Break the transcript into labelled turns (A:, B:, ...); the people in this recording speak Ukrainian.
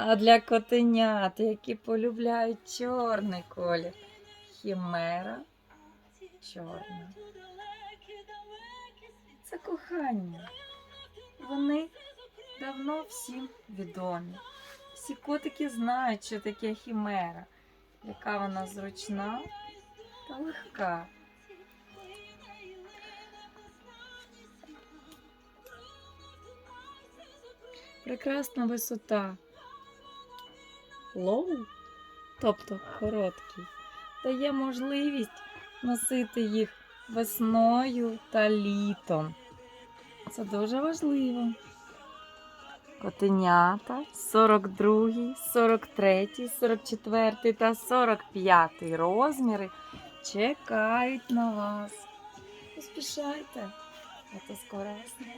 A: А для котенят, які полюбляють чорний колір. Хімера чорна. Це кохання. Вони давно всім відомі. Всі котики знають, що таке хімера, яка вона зручна та легка. Прекрасна висота. Лоу, тобто короткий, дає можливість носити їх весною та літом. Це дуже важливо. Котенята 42, 43, 44 та 45 розміри чекають на вас. Поспішайте, а то скоро весна.